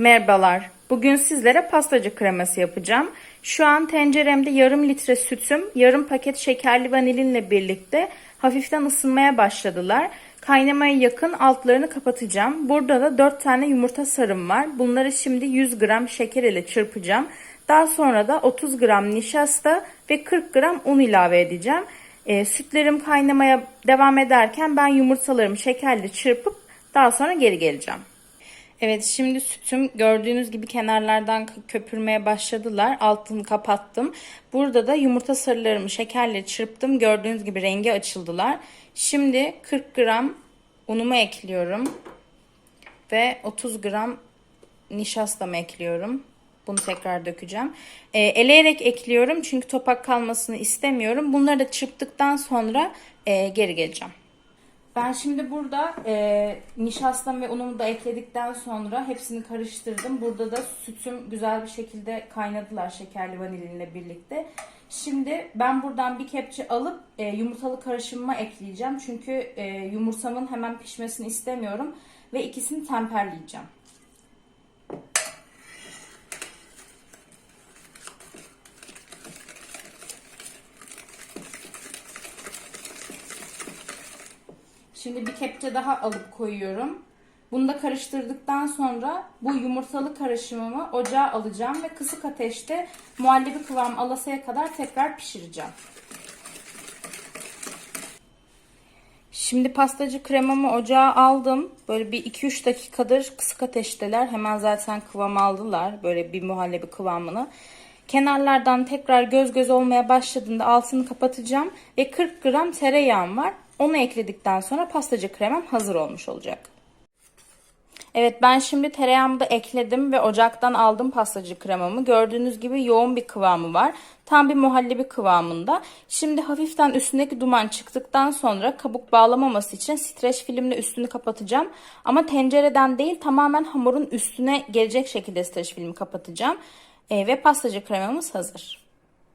Merhabalar. Bugün sizlere pastacı kreması yapacağım. Şu an tenceremde yarım litre sütüm, yarım paket şekerli vanilinle birlikte hafiften ısınmaya başladılar. Kaynamaya yakın altlarını kapatacağım. Burada da 4 tane yumurta sarım var. Bunları şimdi 100 gram şeker ile çırpacağım. Daha sonra da 30 gram nişasta ve 40 gram un ilave edeceğim. E, sütlerim kaynamaya devam ederken ben yumurtalarımı şekerle çırpıp daha sonra geri geleceğim. Evet şimdi sütüm gördüğünüz gibi kenarlardan köpürmeye başladılar. Altını kapattım. Burada da yumurta sarılarımı şekerle çırptım. Gördüğünüz gibi rengi açıldılar. Şimdi 40 gram unumu ekliyorum. Ve 30 gram nişastamı ekliyorum. Bunu tekrar dökeceğim. E, eleyerek ekliyorum çünkü topak kalmasını istemiyorum. Bunları da çırptıktan sonra e, geri geleceğim. Ben şimdi burada e, nişastam ve unumu da ekledikten sonra hepsini karıştırdım. Burada da sütüm güzel bir şekilde kaynadılar şekerli vanilinle birlikte. Şimdi ben buradan bir kepçe alıp e, yumurtalı karışımıma ekleyeceğim. Çünkü e, yumurtamın hemen pişmesini istemiyorum. Ve ikisini temperleyeceğim. Şimdi bir kepçe daha alıp koyuyorum. Bunu da karıştırdıktan sonra bu yumurtalı karışımımı ocağa alacağım ve kısık ateşte muhallebi kıvam alasaya kadar tekrar pişireceğim. Şimdi pastacı kremamı ocağa aldım. Böyle bir 2-3 dakikadır kısık ateşteler. Hemen zaten kıvam aldılar. Böyle bir muhallebi kıvamını. Kenarlardan tekrar göz göz olmaya başladığında altını kapatacağım. Ve 40 gram tereyağım var. Onu ekledikten sonra pastacı kremam hazır olmuş olacak. Evet ben şimdi tereyağımı da ekledim ve ocaktan aldım pastacı kremamı. Gördüğünüz gibi yoğun bir kıvamı var. Tam bir muhallebi kıvamında. Şimdi hafiften üstündeki duman çıktıktan sonra kabuk bağlamaması için streç filmle üstünü kapatacağım. Ama tencereden değil tamamen hamurun üstüne gelecek şekilde streç filmi kapatacağım. E, ve pastacı kremamız hazır.